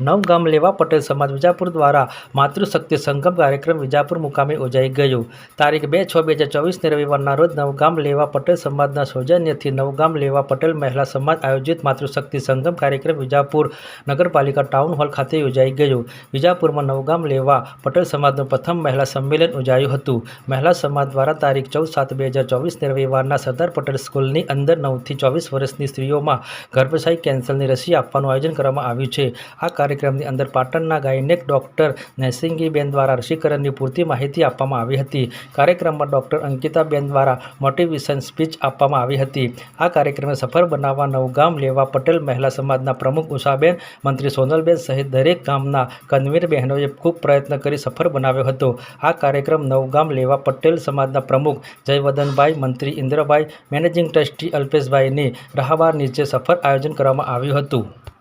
નવગામ લેવા પટેલ સમાજ વિજાપુર દ્વારા માતૃશક્તિ સંગમ કાર્યક્રમ વિજાપુર મુકામે યોજાઈ ગયો. તારીખ બે છ બે હજાર ચોવીસને રવિવારના રોજ નવગામ લેવા પટેલ સમાજના સૌજન્યથી નવગામ લેવા પટેલ મહિલા સમાજ આયોજિત માતૃશક્તિ સંગમ કાર્યક્રમ વિજાપુર નગરપાલિકા ટાઉન હોલ ખાતે યોજાઈ ગયો. વિજાપુરમાં નવગામ લેવા પટેલ સમાજનું પ્રથમ મહિલા સંમેલન યોજાયું હતું. મહિલા સમાજ દ્વારા તારીખ ચૌદ સાત બે હજાર ચોવીસને રવિવારના સરદાર પટેલ સ્કૂલની અંદર નવથી ચોવીસ વર્ષની સ્ત્રીઓમાં ગર્ભાશય કેન્સરની રસી આપવાનું આયોજન કરવામાં આવ્યું છે. આ કાર્યક્રમની અંદર પાટણના ગાયનેક ડૉક્ટર નૈસિંગીબેન દ્વારા રસીકરણની પૂરતી માહિતી આપવામાં આવી હતી. કાર્યક્રમમાં ડૉક્ટર અંકિતાબેન દ્વારા મોટિવેશન સ્પીચ આપવામાં આવી હતી. આ કાર્યક્રમને સફળ બનાવવા નવગામ લેવા પટેલ મહિલા સમાજના પ્રમુખ ઉષાબેન, મંત્રી સોનલબેન સહિત દરેક ગામના કન્વીર બહેનોએ ખૂબ પ્રયત્ન કરી સફળ બનાવ્યો હતો. આ કાર્યક્રમ નવગામ લેવા પટેલ સમાજના પ્રમુખ જયવદનભાઈ, મંત્રી ઇન્દ્રભાઈ, મેનેજિંગ ટ્રસ્ટી અલ્પેશભાઈની રહાવાર નીચે સફળ આયોજન કરવામાં આવ્યું હતું.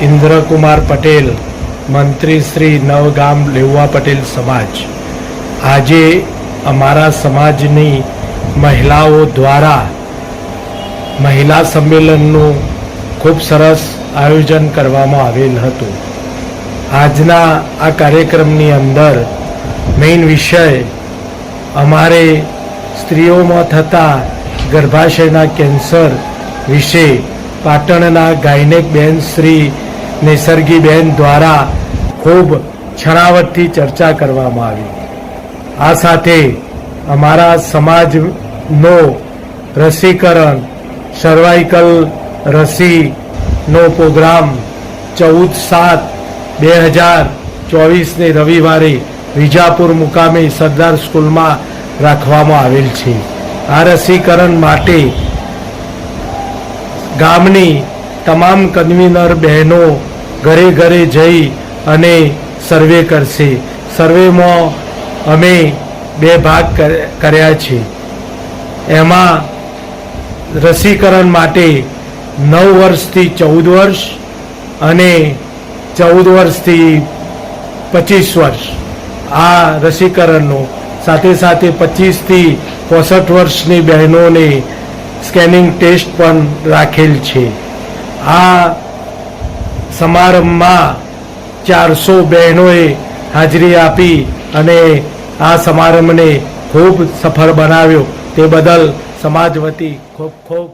ઇન્દ્રકુમાર પટેલ, મંત્રી શ્રી નવગામ લેવા પટેલ સમાજ. આજે અમારા સમાજની મહિલાઓ દ્વારા મહિલા સંમેલનનું ખૂબ સરસ આયોજન કરવામાં આવેલ હતું. આજના આ કાર્યક્રમની અંદર મેઇન વિષય અમારે સ્ત્રીઓમાં થતા ગર્ભાશયના કેન્સર વિશે પાટણના ગાયનેક બેન શ્રી નિસર્ગીબેન દ્વારા ખૂબ છણાવટથી ચર્ચા કરવામાં આવી. આ સાથે અમારા સમાજનો રસીકરણ સર્વાઇકલ રસીનો પ્રોગ્રામ ચૌદ સાત બે હજાર ચોવીસને રવિવારે વિજાપુર મુકામે સરદાર સ્કૂલમાં રાખવામાં આવેલ છે. આ રસીકરણ માટે ગામની તમામ કન્વીનર બહેનો ઘરે ઘરે જઈ અને સર્વે કરશે. સર્વેમાં અમે બે ભાગ કર- કર્યા છે. એમાં રસીકરણ માટે નવ વર્ષથી ચૌદ વર્ષ અને ચૌદ વર્ષથી પચીસ વર્ષ આ રસીકરણનો. સાથે સાથે પચીસથી પોસઠ વર્ષની બહેનોને સ્કેનિંગ ટેસ્ટ પણ રાખેલ છે. આ સમારંભમાં ચારસો બહેનોએ હાજરી આપી અને આ સમારંભને ખૂબ સફળ બનાવ્યો. તે બદલ સમાજ વતી ખૂબ ખૂબ